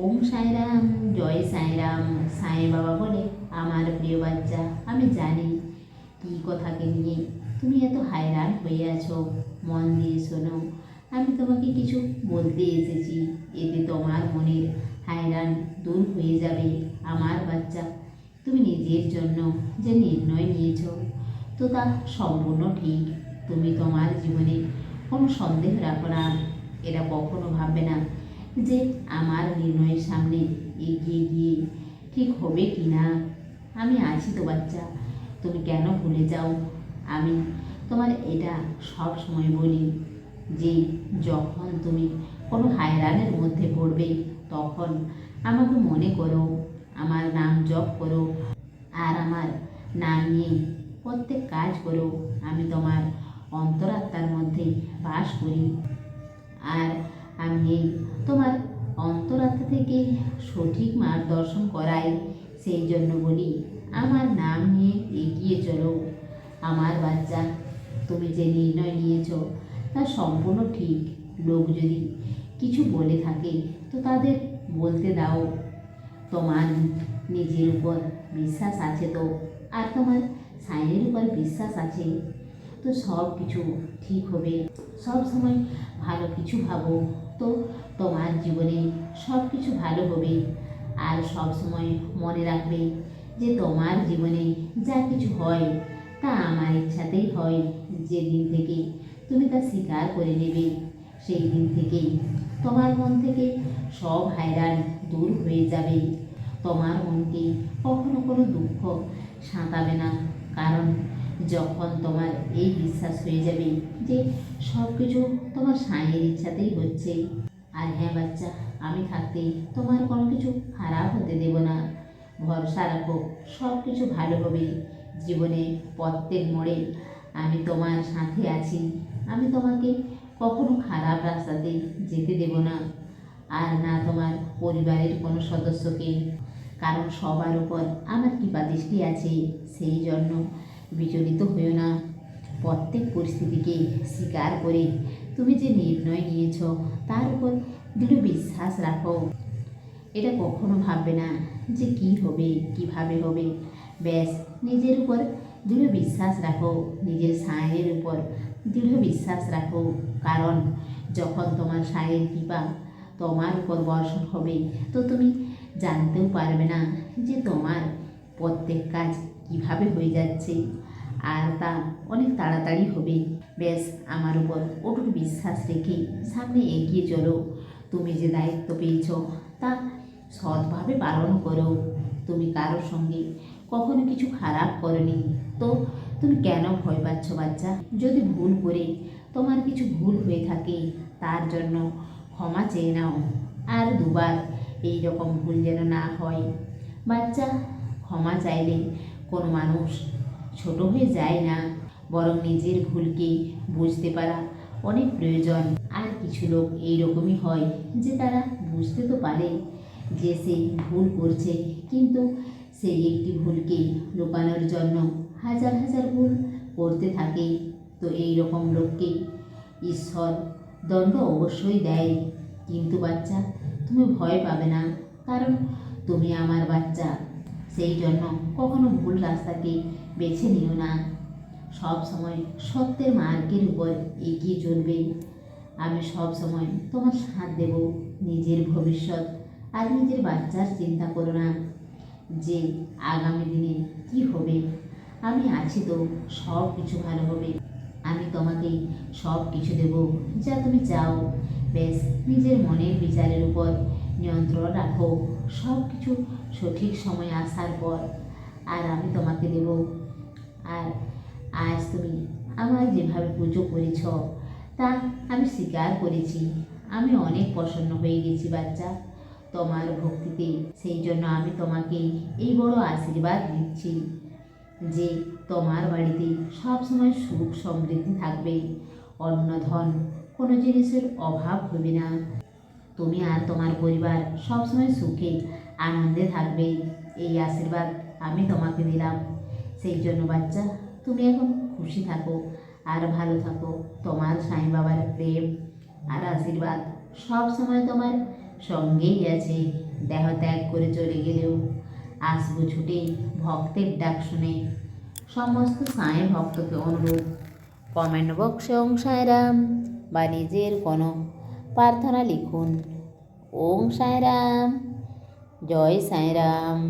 ওম সাইরাম, জয় সাইরাম সাই বাবা বলে, আমার প্রিয় বাচ্চা, আমি জানি কী কথাকে নিয়ে তুমি এত হায়রান হয়ে আছো। মন দিয়ে শোনো, আমি তোমাকে কিছু বলতে এসেছি। এতে তোমার মনের হায়রান দূর হয়ে যাবে। আমার বাচ্চা, তুমি নিজের জন্য যে নির্ণয় নিয়েছো, তো তা সম্পূর্ণ ঠিক। তুমি তোমার জীবনে কোনো সন্দেহ রাখো না এটা কখনো ভাববে না যে আমার নির্ণয়ের সামনে এগিয়ে গিয়ে ঠিক হবে কি না? আমি আছি তো বাচ্চা, তুমি কেন ভুলে যাও? আমি তোমার এটা সব সময় বলি যে যখন তুমি কোনো হায়রানের মধ্যে পড়বে, তখন আমাকে মনে করো, আমার নাম জপ করো আর আমার নাম নিয়ে প্রত্যেক কাজ করো। আমি তোমার অন্তরাত্মার মধ্যে বাস করি। আর আমি এই তোমার অন্তরাত্মা থেকে সঠিক মার্গদর্শন করাই। সেই জন্য বলি, আমার নাম নিয়ে এগিয়ে চলো। আমার বাচ্চা, তুমি যে নির্ণয় নিয়েছো, তা সম্পূর্ণ ঠিক। লোক যদি কিছু বলে থাকে, তো তাদের বলতে দাও। তোমার নিজের উপর বিশ্বাস আছে তো, আর তোমার সাইনের উপর বিশ্বাস আছে। তো সব কিছু ঠিক হবে। সব সময় ভালো কিছু ভাবো। তো তোমার জীবনে সব কিছু ভালো হবে। আর সব সময় মনে রাখবে যে তোমার জীবনে যা কিছু হয় তা আমার ইচ্ছাতেই হয়। যেদিন থেকে তুমি তা স্বীকার করে নেবে সেই দিন থেকেই তোমার মন থেকে সব হায়রান দূর হয়ে যাবে। তোমার মনকে কখনো কোনো দুঃখ সাঁতাবে না। কারণ যখন তোমার এই বিশ্বাস হয়ে যাবে যে সব কিছু তোমার সাঁয়ের ইচ্ছাতেই হচ্ছে। আর হ্যাঁ বাচ্চা, আমি থাকতে তোমার কোনো কিছু খারাপ হতে দেব না। ভরসা রাখো সব কিছু ভালো হবে। জীবনে প্রত্যেক মোড়ে আমি তোমার সাথে আছি। আমি তোমাকে কখনো খারাপ রাস্তাতে যেতে দেব না। আর না তোমার পরিবারের কোনো সদস্যকে। কারণ সবার উপর আমার কৃপা দৃষ্টি আছে। সেই জন্য বিচলিত হয়েও না। প্রত্যেক পরিস্থিতিকে স্বীকার করে তুমি যে নির্ণয় নিয়েছ, তার উপর দৃঢ় বিশ্বাস রাখো। এটা কখনো ভাববে না যে কি হবে, কীভাবে হবে। ব্যাস, নিজের উপর দৃঢ় বিশ্বাস রাখো। নিজের সায়ের উপর দৃঢ় বিশ্বাস রাখো। কারণ, যখন তোমার সায়ের কৃপা তোমার উপর বর্ষণ হবে, তো তুমি জানতেও পারবে না যে তোমার প্রত্যেক কাজ কীভাবে হয়ে যাচ্ছে। আর তা অনেক তাড়াতাড়ি হবে। ব্যাস, আমার উপর অটুট বিশ্বাস রেখে সামনে এগিয়ে চলো। তুমি যে দায়িত্ব পেয়েছ, তা সৎভাবে পালন করো। তুমি কারোর সঙ্গে কখনো কিছু খারাপ করনি। তো তুমি কেন ভয় পাচ্ছ, বাচ্চা? যদি ভুল করে তোমার কিছু ভুল হয়ে থাকে, তার জন্য ক্ষমা চেয়ে নাও। আর দুবার এই রকম ভুল যেন না হয়। বাচ্চা, ক্ষমা চাইলে কোনো মানুষ ছোট হয়ে যায় না। বরং নিজের ভুলকে বুঝতে পারা অনেক প্রয়োজন। আর কিছু লোক এই রকমই হয় যে তারা বুঝতে তো পারে যে সে ভুল করছে, কিন্তু সেই একটি ভুলকে লুকানোর জন্য হাজার হাজার ভুল করতে থাকে। তো এই রকম লোককে ঈশ্বর দণ্ড অবশ্যই দেয়। কিন্তু বাচ্চা, তুমি ভয় পাবে না। কারণ তুমি আমার বাচ্চা। সেই জন্য কখনো ভুল রাস্তাকে বেছে নিও না। সব সময় সত্যের মার্গের উপর এগিয়ে চলবে। আমি সব সময় তোমার সাথ দেব, নিজের ভবিষ্যৎ আর নিজের বাচ্চার চিন্তা করো না যে আগামী দিনে কি হবে। আমি আছি তো, সব কিছু ভালো হবে। আমি তোমাকে সব কিছু দেব যা তুমি চাও। বেশ নিজের মনের বিচারের উপর নিয়ন্ত্রণ রাখো। সব কিছু সঠিক সময় আসার পর আর আমি তোমাকে দেব। আর আজ তুমি আমার যেভাবে পুজো করেছ, তা আমি স্বীকার করেছি। আমি অনেক প্রসন্ন হয়ে গেছি বাচ্চা। তোমার ভক্তিতে সেই জন্য আমি তোমাকে এই বড় আশীর্বাদ দিচ্ছি যে তোমার বাড়িতে সব সময় সুখ সমৃদ্ধি থাকবে। অন্ন ধন কোনো জিনিসের অভাব হবে না। তুমি আর তোমার পরিবার সবসময় সুখে, আনন্দে থাকবে। এই আশীর্বাদ আমি তোমাকে দিলাম। সেই জন্য বাচ্চা, তুমি এখন খুশি থাকো আর ভালো থাকো। তোমার সাই বাবার প্রেম আর আশীর্বাদ সব সময় তোমার সঙ্গেই আছে। দেহ ত্যাগ করে চলে গেলেও আসব ছুটে ভক্তের ডাক শুনে। সমস্ত সাঁই ভক্তকে অনুরোধ, কমেন্ট বক্সে ওং সাঁয়রাম বা নিজের কোনো প্রার্থনা লিখুন। ஓம் சாய்ராம் ஜோய் சாய்ராம்